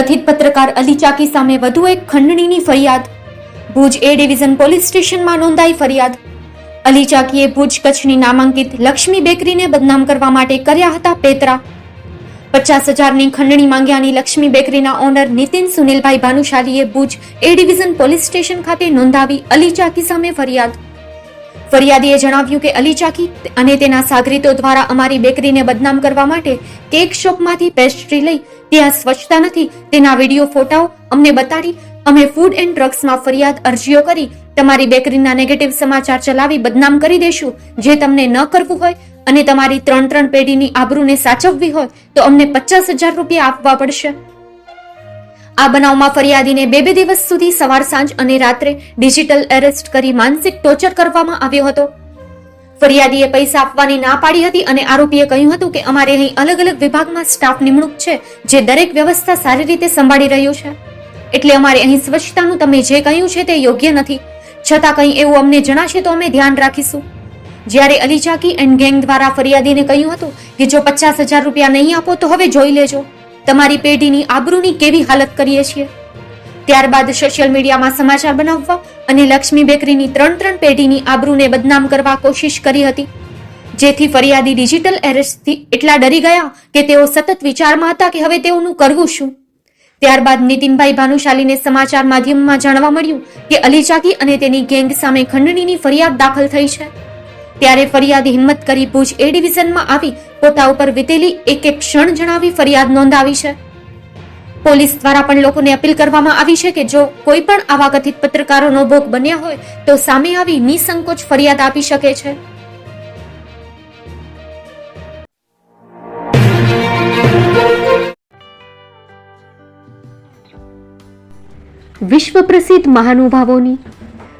કથિત પત્રકાર અલી ચાકી સામે વધુ એક ખંડણીની ફરિયાદ. ભુજ એ ડિવિઝન પોલીસ સ્ટેશનમાં નોંધાઈ ફરિયાદ. અલી ચાકીએ ભુજ કચ્છની નામાંકિત લક્ષ્મી બેકરીને બદનામ કરવા માટે કર્યા હતા પેતરા. પચાસ હજારની ખંડણી માંગ્યાની લક્ષ્મી બેકરીના ઓનર નીતિન સુનિલભાઈ ભાનુશાલીએ Bhuj A division police station ખાતે નોંધાવી અલી ચાકી સામે ફરિયાદ. ફરિયાદીએ જણાવ્યું કે અલી અને તેના સાગરીતો દ્વારા અમારી બેકરીને બદનામ કરવા માટે કેક શોપમાંથી પેસ્ટ્રી લઈ ત્યાં સ્વચ્છતા નથી. તેના વીડિયો, ફોટાઓ અમને બતાડી અમે ફૂડ એન્ડ ડ્રગ્સમાં ફરિયાદ અરજીઓ કરી તમારી બેકરીના નેગેટિવ સમાચાર ચલાવી બદનામ કરી દેશું. જે તમને ન કરવું હોય અને તમારી ત્રણ ત્રણ પેઢીની આબરૂને સાચવવી હોય તો અમને પચાસ હજાર રૂપિયા આપવા પડશે. આ બનાવમાં ફરિયાદીને બે બે દિવસ સુધી સવાર સાંજ અને રાત્રે ડિજિટલ એરેસ્ટ કરી માનસિક ટોર્ચર કરવામાં આવ્યો હતો. ફરિયાદીએ પૈસા આપવાની ના પાડી હતી અને આરોપીએ કહ્યું હતું કે અમારે અહીં અલગ અલગ વિભાગમાં સ્ટાફ નિમણૂક છે, જે દરેક વ્યવસ્થા સારી રીતે સંભાળી રહ્યું છે. એટલે અમારે અહીં સ્વચ્છતાનું તમે જે કહ્યું છે તે યોગ્ય નથી. છતાં કંઈ એવું અમને જણાશે તો અમે ધ્યાન રાખીશું. જ્યારે અલી ચાકી એન્ડ ગેંગ દ્વારા ફરિયાદીને કહ્યું હતું કે જો પચાસ હજાર રૂપિયા નહીં આપો તો હવે જોઈ લેજો. તમારી પેઢીની આબરૂની કેવી હાલત કરીએ છીએ? ત્યારબાદ સોશિયલ મીડિયામાં સમાચાર બનાવવા અને લક્ષ્મી બેકરીની ત્રણ ત્રણ પેઢીની આબરૂને બદનામ કરવા કોશિશ કરી હતી. જેથી ફરિયાદી ડિજિટલ એરેસ્ટથી એટલા ડરી ગયા કે તેઓ સતત વિચારમાં હતા કે હવે તેઓનું કરવું શું? ત્યારબાદ નીતિનભાઈ ભાનુશાલીને સમાચાર માધ્યમમાં જાણવા મળ્યું કે અલી ચાકી અને તેની ગેંગ સામે ખંડણીની ફરિયાદ દાખલ થઈ છે. ત્યારે ફરિયાદી હિંમત કરી ભુજ એ ડિવિઝનમાં આવી, પોતા ઉપર વીતેલી, એક એક ક્ષણ જણાવી ફરિયાદ નોંધાવી છે. પોલીસ દ્વારા પણ લોકોને અપીલ કરવામાં આવી છે કે જો કોઈ પણ આવા કથિત પત્રકારોનો ભોગ બન્યા હોય, તો સામે આવી નિસંકોચ ફરિયાદ આપી શકે છે. વિશ્વ પ્રસિદ્ધ મહાનુભાવોની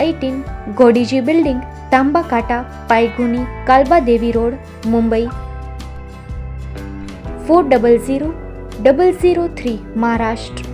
eighteen Godiji building Tamba Kanta Pydhonie Kalba Devi road, Mumbai. Four double zero double zero three Maharashtra.